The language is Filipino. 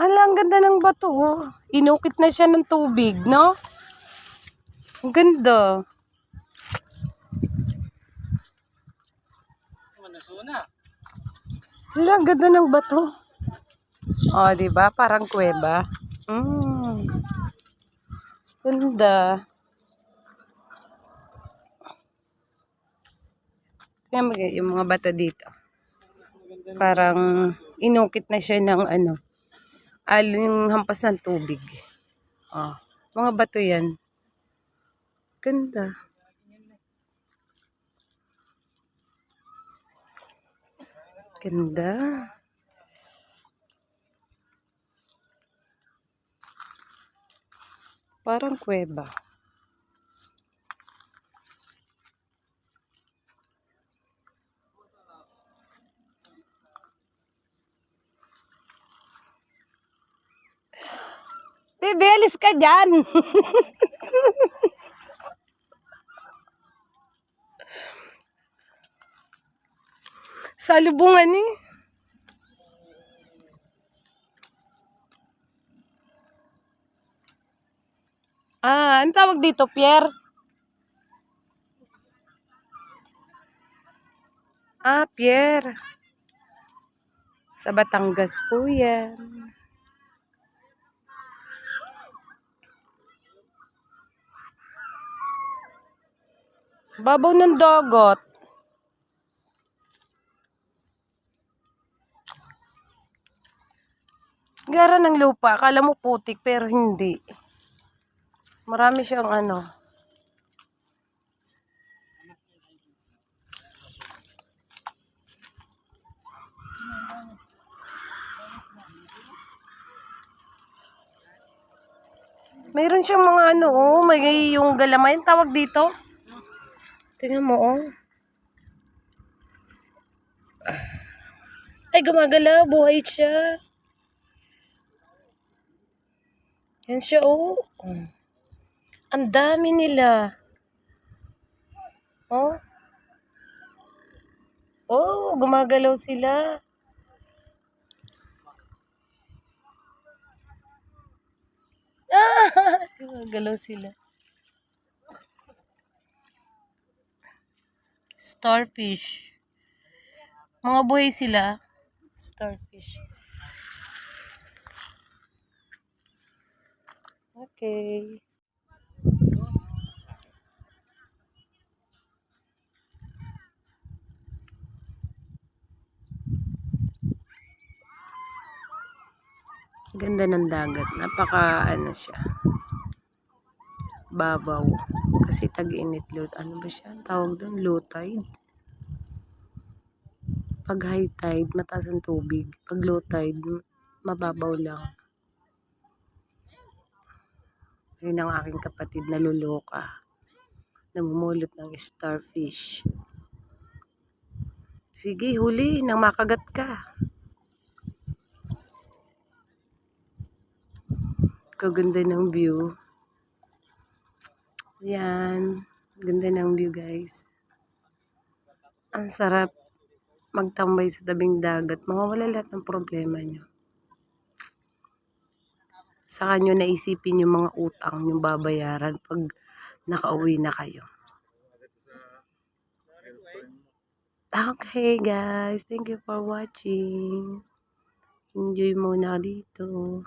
Hala, ang ganda ng bato. oh. Inukit na siya ng tubig, no? Ang ganda. Hala, ang ganda ng bato. Oh, di ba? Parang kuweba. Mm. Ganda. Tingnan mo yung mga bato dito. Parang inukit na siya ng ano, aling hampas ng tubig. Oh, mga bato yan. Ganda. Ganda. Parang kuweba. Bebe, alis ka dyan. Salubungan eh. Ah, ang tawag dito, Pierre? Ah, Pierre. Sa Batangas po yan. Babaw ng dagat. Gara ng lupa. Akala mo putik pero hindi. Marami siyang ano. Mayroon siyang mga ano, oh, may yung galamay, ang tawag dito. Tingnan mo, oh. Ay, gumagala, buhay siya. Yan siya, oh. Oh. Ang dami nila. Oh. Oh, gumagalaw sila. Ah, gumagalaw sila. Starfish. Mga buhay sila. Starfish. Okay. Ganda ng dagat. Napaka ano siya. Babaw. Kasi tag-init low. Ano ba siya? Ang tawag doon? Low tide. Pag high tide, mataas ang tubig. Pag low tide, mababaw lang. Ayun ang aking kapatid na luloka. Namumulot ng starfish. Sige, huli. Nang makagat ka. Kaganda ng view. Yan. Ganda ng view, guys. Ang sarap magtambay sa tabing dagat. Mawawala lahat ng problema nyo. Saka nyo naisipin yung mga utang nyo babayaran pag nakauwi na kayo. Okay, guys. Thank you for watching. Enjoy muna dito.